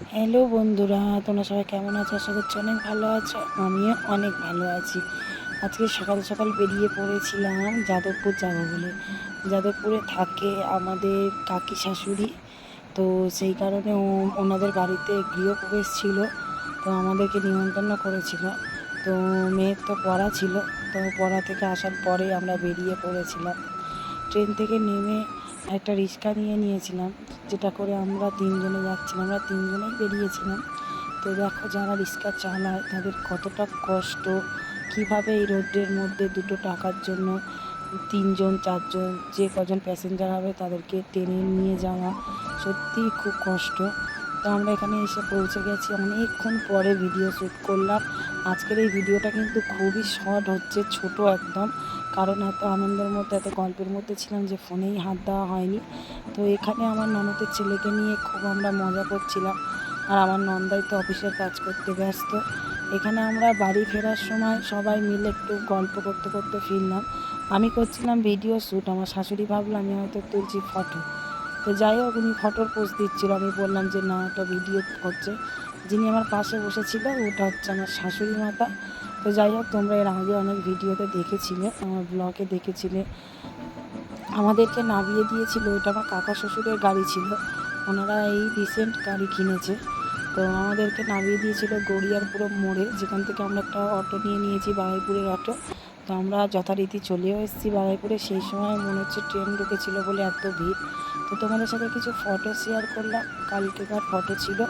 Hello বন্ধুরা, তোমরা সবাই কেমন আছো? আশা করছি অনেক ভালো আছো। আমিও অনেক ভালো আছি। আজকে সকাল সকাল বেরিয়ে পড়েছিলাম যাদবপুর যাব বলে। যাদবপুরে থাকে আমাদের কাকি শাশুড়ি। তো সেই কারণে ওনাদের বাড়িতে গৃহপ্রবেশ ছিল। তো আমাদেরকে নিমন্ত্রণ করেছিল। তো মেয়ের তো পড়া ছিল। তো পড়া থেকে আসার পরে আমরা বেরিয়ে পড়েছিলাম। ট্রেন থেকে নেমে একটা রিক্সা নিয়ে নিয়েছিলাম, যেটা করে আমরা তিনজনে যাচ্ছিলাম, আমরা তিনজনেই বেরিয়েছিলাম। তো দেখো যারা রিক্সা চালায়, তাদের কতটা কষ্ট, কীভাবে এই রোদের মধ্যে দুটো টাকার জন্য তিনজন, চারজন, যে কজন প্যাসেঞ্জার হবে তাদেরকে টেনে নিয়ে যাওয়া সত্যিই খুব কষ্ট। তো আমরা এখানে এসে পৌঁছে গেছি। অনেকক্ষণ পরে ভিডিও শ্যুট করলাম। আজকের এই ভিডিওটা কিন্তু খুবই শর্ট হচ্ছে, ছোট একদম। কারণ এত আনন্দের মধ্যে, এত গল্পের মধ্যে ছিলাম যে ফোনেই হাত দেওয়া হয়নি। তো এখানে আমার ননদের ছেলেকে নিয়ে খুব আমরা মজা করছিলাম। আর আমার নন্দাই তো অফিসের কাজ করতে ব্যস্ত। এখানে আমরা বাড়ি ফেরার সময় সবাই মিলে একটু গল্প করতে করতে ফিরলাম। আমি করছিলাম ভিডিও শ্যুট আমার শাশুড়ি ভাবলো আমি হয়তো তুলছি ফটো। তো যাই হোক, উনি ফটোর পোজ দিচ্ছিল। আমি বললাম যে, না, ওটা ভিডিও হচ্ছে। যিনি আমার পাশে বসেছিল, ওটা হচ্ছে আমার শাশুড়ি মাতা। তো যাই হোক, তোমরা এর আগে অনেক ভিডিওতে দেখেছিলে, আমার ব্লগে দেখেছিলে। আমাদেরকে নামিয়ে দিয়েছিল, ওইটা আমার কাকা শ্বশুরের গাড়ি ছিল। ওনারা এই রিসেন্ট গাড়ি কিনেছে। তো আমাদেরকে নামিয়ে দিয়েছিল গড়িয়ার পুরো মোড়ে, যেখান থেকে আমরা একটা অটো নিয়ে নিয়েছি বারুইপুরের অটো তো আমরা যথারীতি চলেও এসেছি বারুইপুরে। সেই সময় মনে হচ্ছে ট্রেন ঢুকেছিল বলে এত ভিড়। তো তোমাদের সাথে কিছু ফটো শেয়ার করলাম। কালকেকার ফটো ছিল।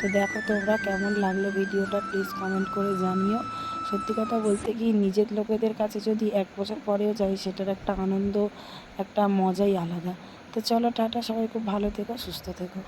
তো দেখো তোমরা কেমন লাগল ভিডিওটা। প্লিজ কমেন্ট করে জানিও। সত্যি কথা বলতে কি, নিজের লোকেদের কাছে যদি এক বছর পরেও যাই, সেটার একটা আনন্দ, একটা মজাই আলাদা। তো চলো টাটা, সবাই খুব ভালো থেকো, সুস্থ থেকো।